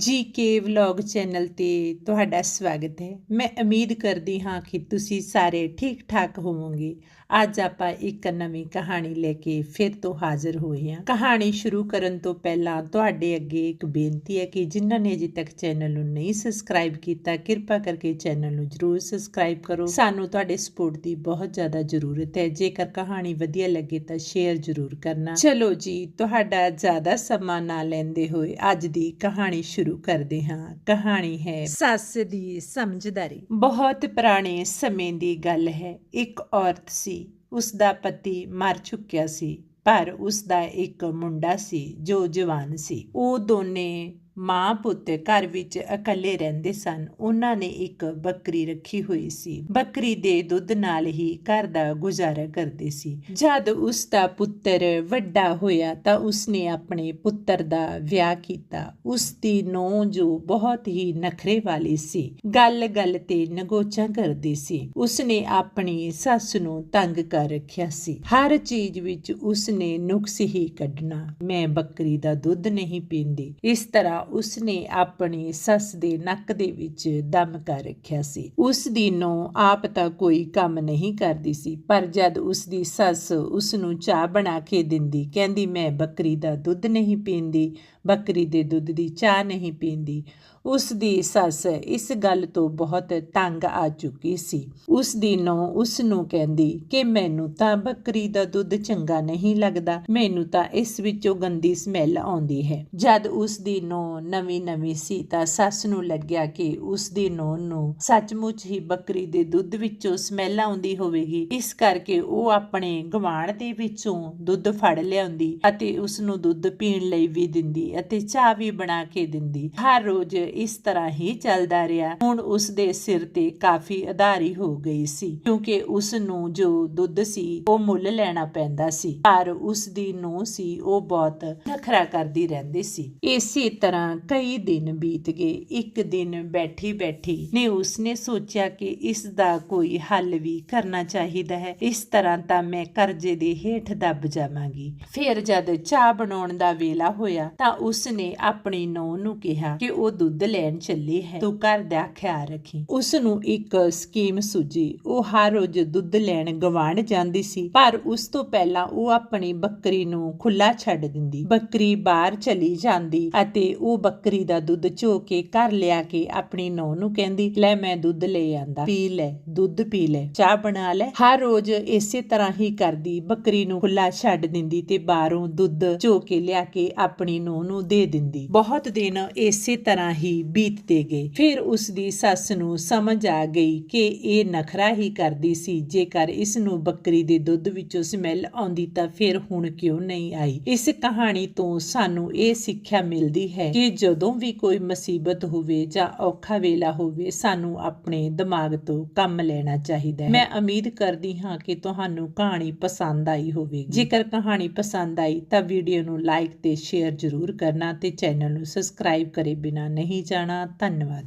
ਜੀ ਕੇ vlog channel ਤੇ ਤੁਹਾਡਾ ਸਵਾਗਤ ਹੈ। ਮੈਂ ਉਮੀਦ ਕਰਦੀ ਹਾਂ ਕਿ ਤੁਸੀਂ ਸਾਰੇ ਠੀਕ ਠਾਕ ਹੋਵੋਗੇ। ਅੱਜ ਆਪਾਂ ਇੱਕ ਨਵੀਂ ਕਹਾਣੀ ਲੈ ਕੇ ਫਿਰ ਤੋਂ ਹਾਜ਼ਰ ਹੋਏ ਹਾਂ। ਕਹਾਣੀ ਸ਼ੁਰੂ ਕਰਨ ਤੋਂ ਪਹਿਲਾਂ ਤੁਹਾਡੇ ਅੱਗੇ ਇੱਕ ਬੇਨਤੀ ਹੈ ਕਿ ਜਿਨ੍ਹਾਂ ਨੇ ਅਜੇ ਤੱਕ ਚੈਨਲ ਨੂੰ ਨਹੀਂ ਸਬਸਕ੍ਰਾਈਬ ਕੀਤਾ, ਕਿਰਪਾ ਕਰਕੇ ਚੈਨਲ ਨੂੰ ਜਰੂਰ ਸਬਸਕ੍ਰਾਈਬ ਕਰੋ। ਸਾਨੂੰ ਤੁਹਾਡੇ ਸਪੋਰਟ ਦੀ ਬਹੁਤ ਜ਼ਿਆਦਾ ਜ਼ਰੂਰਤ ਹੈ। ਜੇਕਰ ਕਹਾਣੀ ਵਧੀਆ ਲੱਗੇ ਤਾਂ ਸ਼ੇਅਰ ਜਰੂਰ ਕਰਨਾ। ਚਲੋ ਜੀ, ਤੁਹਾਡਾ ਜ਼ਿਆਦਾ ਸਮਾਂ ਨਾ ਲੈਂਦੇ ਹੋਏ ਅੱਜ ਦੀ ਕਹਾਣੀ ਸ਼ੁਰੂ ਕਰਦੇ ਹਾਂ। ਕਹਾਣੀ ਹੈ ਸੱਸ ਦੀ ਸਮਝਦਾਰੀ। ਬਹੁਤ ਪੁਰਾਣੇ ਸਮੇਂ ਦੀ ਗੱਲ ਹੈ। ਇੱਕ ਔਰਤ ਸੀ। ਉਸ ਦਾ ਪਤੀ ਮਰ ਚੁੱਕਿਆ ਸੀ। ਪਰ ਉਸ ਦਾ ਇੱਕ ਮੁੰਡਾ ਸੀ ਜੋ ਜਵਾਨ ਸੀ। ਉਹ ਦੋਨੇ ਮਾਂ ਪੁੱਤ ਘਰ ਵਿੱਚ ਇਕੱਲੇ ਰਹਿੰਦੇ ਸਨ। ਉਹਨਾਂ ਨੇ ਇੱਕ ਬੱਕਰੀ ਰੱਖੀ ਹੋਈ ਸੀ। ਬੱਕਰੀ ਦੇ ਦੁੱਧ ਨਾਲ ਹੀ ਘਰ ਦਾ ਗੁਜ਼ਾਰਾ ਕਰਦੇ ਸੀ। ਜਦ ਉਸ ਦਾ ਪੁੱਤਰ ਵੱਡਾ ਹੋਇਆ ਤਾਂ ਉਸਨੇ ਆਪਣੇ ਪੁੱਤਰ ਦਾ ਵਿਆਹ ਕੀਤਾ। ਉਸ ਦੀ ਨੂੰਹ ਜੋ ਬਹੁਤ ਹੀ ਨਖਰੇ ਵਾਲੀ ਸੀ। ਗੱਲ-ਗੱਲ ਤੇ ਨਗੋਚਾਂ ਕਰਦੀ ਸੀ। ਉਸਨੇ ਆਪਣੀ ਸੱਸ ਨੂੰ ਤੰਗ ਕਰ ਰੱਖਿਆ ਸੀ। ਹਰ ਚੀਜ਼ ਵਿੱਚ ਉਸਨੇ ਨੁਕਸ ਹੀ ਕੱਢਣਾ। ਮੈਂ ਬੱਕਰੀ ਦਾ ਦੁੱਧ ਨਹੀਂ ਪੀਂਦੀ। ਇਸ ਤਰ੍ਹਾਂ ਉਸਨੇ ਆਪਣੀ ਸੱਸ ਦੇ ਨੱਕ ਦੇ ਵਿੱਚ ਦਮ ਕਰ ਰੱਖਿਆ ਸੀ। ਉਸ ਦੀ ਨੂੰਹ ਆਪ ਤਾਂ ਕੋਈ ਕੰਮ ਨਹੀਂ ਕਰਦੀ ਸੀ, ਪਰ ਜਦ ਉਸ ਦੀ ਸੱਸ ਉਸ ਨੂੰ ਚਾਹ ਬਣਾ ਕੇ ਦਿੰਦੀ, ਕਹਿੰਦੀ, ਮੈਂ ਬੱਕਰੀ ਦਾ ਦੁੱਧ ਨਹੀਂ ਪੀਂਦੀ, ਬੱਕਰੀ ਦੇ ਦੁੱਧ ਦੀ ਚਾਹ ਨਹੀਂ ਪੀਂਦੀ। ਉਸ ਦੀ ਸੱਸ ਇਸ ਗੱਲ ਤੋਂ ਬਹੁਤ ਤੰਗ ਆ ਚੁੱਕੀ ਸੀ। ਉਸ ਦੀ ਨੂੰਹ ਉਸ ਨੂੰ ਕਹਿੰਦੀ ਕਿ ਮੈਨੂੰ ਤਾਂ ਬੱਕਰੀ ਦਾ ਦੁੱਧ ਚੰਗਾ ਨਹੀਂ ਲੱਗਦਾ, ਮੈਨੂੰ ਤਾਂ ਇਸ ਵਿੱਚੋਂ ਗੰਦੀ ਸਮੈਲ ਆਉਂਦੀ ਹੈ। ਜਦ ਉਸ ਦੀ ਨੂੰਹ ਨਵੀਂ ਨਵੀਂ ਸੀ ਤਾਂ ਸੱਸ ਨੂੰ ਲੱਗਿਆ ਕਿ ਉਸ ਦੀ ਨੂੰਹ ਨੂੰ ਸੱਚਮੁੱਚ ਹੀ ਬੱਕਰੀ ਦੇ ਦੁੱਧ ਵਿੱਚੋਂ ਸਮੈਲ ਆਉਂਦੀ ਹੋਵੇਗੀ। ਇਸ ਕਰਕੇ ਉਹ ਆਪਣੇ ਗਵਾਂਢ ਦੇ ਵਿੱਚੋਂ ਦੁੱਧ ਫੜ ਲਿਆਉਂਦੀ ਅਤੇ ਉਸ ਨੂੰ ਦੁੱਧ ਪੀਣ ਲਈ ਵੀ ਦਿੰਦੀ ਅਤੇ ਚਾਹ ਵੀ ਬਣਾ ਕੇ ਦਿੰਦੀ। ਹਰ ਰੋਜ਼ ਇਸ ਤਰ੍ਹਾਂ ਹੀ ਚੱਲਦਾ ਰਿਹਾ। ਹੁਣ ਉਸ ਦੇ ਸਿਰ ਤੇ ਕਾਫੀ ਅਧਾਰੀ ਹੋ ਗਈ ਸੀ, ਕਿਉਂਕਿ ਉਸ ਨੂੰ ਜੋ ਦੁੱਧ ਸੀ, ਉਹ ਮੁੱਲ ਲੈਣਾ ਪੈਂਦਾ ਸੀ। ਪਰ ਉਸ ਦੀ ਨੂੰਹ ਸੀ, ਉਹ ਬਹੁਤ ਨਖਰਾ ਕਰਦੀ ਰਹਿੰਦੀ ਸੀ। ਇਸੇ ਤਰ੍ਹਾਂ ਕਈ ਦਿਨ ਬੀਤ ਗਏ, ਇੱਕ ਦਿਨ ਬੈਠੀ ਬੈਠੀ ਨੇ ਉਸਨੇ ਸੋਚਿਆ ਕਿ ਇਸ ਦਾ ਕੋਈ ਹੱਲ ਵੀ ਕਰਨਾ ਚਾਹੀਦਾ ਹੈ। ਇਸ ਤਰ੍ਹਾਂ ਤਾਂ ਮੈਂ ਕਰਜ਼ੇ ਦੇ ਹੇਠ ਦੱਬ ਜਾਵਾਂਗੀ। ਫਿਰ ਜਦ ਚਾਹ ਬਣਾਉਣ ਦਾ ਵੇਲਾ ਹੋਇਆ ਤਾਂ ਉਸਨੇ ਆਪਣੀ ਨੂੰਹ ਨੂੰ ਕਿਹਾ ਕਿ ਉਹ ਦੁੱਧ ਲੈਣ ਚੱਲੀ ਹੈ। ਤੂੰ ਘਰ ਦਾ ਖਿਆਲ ਰੱਖੀ। ਉਸ ਨੂੰ ਇੱਕ ਸਕੀਮ ਸੁਝੀ। ਉਹ ਹਰ ਰੋਜ਼ ਦੁੱਧ ਲੈਣ ਗਵਾਂਢ ਜਾਂਦੀ ਸੀ, ਪਰ ਉਸ ਤੋਂ ਪਹਿਲਾਂ ਉਹ ਆਪਣੀ ਬੱਕਰੀ ਨੂੰ ਖੁੱਲਾ ਛੱਡ ਦਿੰਦੀ। ਬੱਕਰੀ ਬਾਹਰ ਚਲੀ ਜਾਂਦੀ ਅਤੇ ਉਹ ਉਹ ਬੱਕਰੀ ਦਾ ਦੁੱਧ ਚੋ ਕੇ ਘਰ ਲਿਆ ਕੇ ਆਪਣੀ ਨੂੰਹ ਨੂੰ ਕਹਿੰਦੀ, ਲੈ ਮੈਂ ਦੁੱਧ ਲੈ ਆਂਦਾ, ਪੀ ਲੈ, ਦੁੱਧ ਪੀ ਲੈ, ਚਾਹ ਬਣਾ ਲੈ। ਹਰ ਰੋਜ਼ ਇਸੇ ਤਰ੍ਹਾਂ ਹੀ ਕਰਦੀ, ਬੱਕਰੀ ਨੂੰ ਖੁੱਲਾ ਛੱਡ ਦਿੰਦੀ ਤੇ ਬਾਹਰੋਂ ਦੁੱਧ ਚੋ ਕੇ ਲਿਆ ਕੇ ਆਪਣੀ ਨੂੰਹ ਨੂੰ ਦੇ ਦਿੰਦੀ। ਬਹੁਤ ਦਿਨ ਇਸੇ ਤਰ੍ਹਾਂ ਹੀ ਬੀਤਦੇ ਗਏ। ਫਿਰ ਉਸ ਦੀ ਸੱਸ ਨੂੰ ਸਮਝ ਆ ਗਈ ਕਿ ਇਹ ਨਖਰਾ ਹੀ ਕਰਦੀ ਸੀ। ਜੇਕਰ ਇਸ ਨੂੰ ਬੱਕਰੀ ਦੇ ਦੁੱਧ ਵਿੱਚੋਂ ਸਮੈਲ ਆਉਂਦੀ ਤਾਂ ਫਿਰ ਹੁਣ ਕਿਉਂ ਨਹੀਂ ਆਈ? ਇਸ ਕਹਾਣੀ ਤੋਂ ਸਾਨੂੰ ਇਹ ਸਿੱਖਿਆ ਮਿਲਦੀ ਹੈ ਕਿ ਜਦੋਂ ਵੀ ਕੋਈ ਮੁਸੀਬਤ ਹੋਵੇ ਜਾਂ ਔਖਾ ਵੇਲਾ ਹੋਵੇ, ਸਾਨੂੰ ਆਪਣੇ ਦਿਮਾਗ ਤੋਂ ਕੰਮ ਲੈਣਾ ਚਾਹੀਦਾ ਹੈ। ਮੈਂ ਉਮੀਦ ਕਰਦੀ ਹਾਂ ਕਿ ਤੁਹਾਨੂੰ ਕਹਾਣੀ ਪਸੰਦ ਆਈ ਹੋਵੇਗੀ। ਜੇਕਰ ਕਹਾਣੀ ਪਸੰਦ ਆਈ ਤਾਂ ਵੀਡੀਓ ਨੂੰ ਲਾਈਕ ਤੇ ਸ਼ੇਅਰ ਜ਼ਰੂਰ ਕਰਨਾ ਤੇ ਚੈਨਲ ਨੂੰ ਸਬਸਕ੍ਰਾਈਬ ਕਰੇ ਬਿਨਾ ਨਹੀਂ ਜਾਣਾ। ਧੰਨਵਾਦ।